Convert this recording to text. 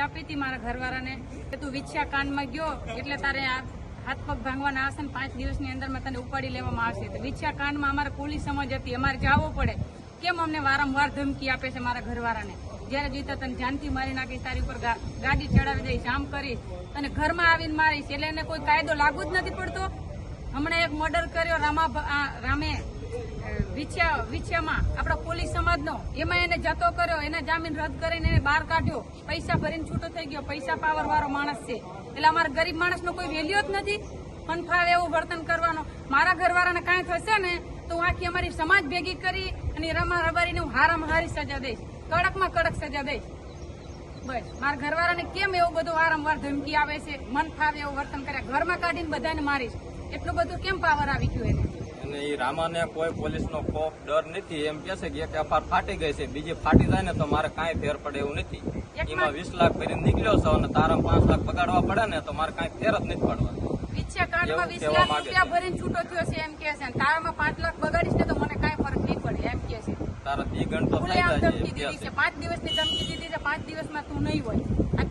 આવી હતી મારા ઘરવાળાને કે તું વિછ્યા કાનમાં ગયો એટલે તારે હાથ પગ ભાંગવાના આવશે પાંચ દિવસની અંદરમાં તને ઉપાડી લેવામાં આવશે. તો વિછ્યા કાંડમાં અમારે પોલીસ સમજ હતી, અમારે જવું પડે. કેમ અમને વારંવાર ધમકી આપે છે મારા ઘરવાળાને? જ્યારે જીતા તને જાનથી મારી નાખીશ, તારી ઉપર ગાડી ચડાવી દઈશ, આમ કરીશ. અને ઘરમાં આવીને મારીશ, એટલે એને કોઈ કાયદો લાગુ જ નથી પડતો? હમણાં એક મર્ડર કર્યો રામા રામે વિછ્યા, વિછ્યામાં આપણા પોલીસ સમાજનો, એમાં એને જતો કર્યો, એના જામીન રદ કરીને એને બહાર કાઢ્યો. પૈસા ભરીને છૂટો થઈ ગયો. પૈસા પાવર માણસ છે. એટલે અમારા ગરીબ માણસનો કોઈ વેલ્યુ જ નથી. ફનફાવે એવું વર્તન કરવાનો. મારા ઘરવાળાને કાંઈ થશે તો હું આખી અમારી સમાજ ભેગી કરી અને રમા રબારીને હું હારામાં હારી સજા દઈશ. કડકમાં કડક સજા દઈશ. બસ. મારા ઘરવાળાને કેમ એવું બધું વારંવાર ધમકી આવે છે? મન ફાવે એવું વર્તન કર્યા. ઘરમાં કાઢીને બધાને મારીશ. એટલું બધું કેમ પાવર આવી ગયું એને? અને એ રામાને કોઈ પોલીસનો કોપ ડર નથી. એમ કે છે કે એક એફઆર ફાટી ગઈ છે બીજી ફાટી જાય ને તો મારે કાંઈ ફેર પડે એવું નથી. એમાં વીસ લાખ ભરીને નીકળ્યો છો અને તારા પાંચ લાખ બગાડવા પડે ને તો મારે કાંઈ ફેર જ નથી પડવા વિછ્યા કાર્ડમાં વીસ લાખ રૂપિયા ભરીને છૂટો થયો છે એમ કે છે. તારામાં પાંચ લાખ બગાડીશ ને તો મને કાંઈ ફરક નહીં પડે એમ કે છે. તારા દી ગણ તો થઈ જાય છે પાંચ દિવસની ધમકી દીધી છે. પાંચ દિવસમાં તું નહીં હોય. આ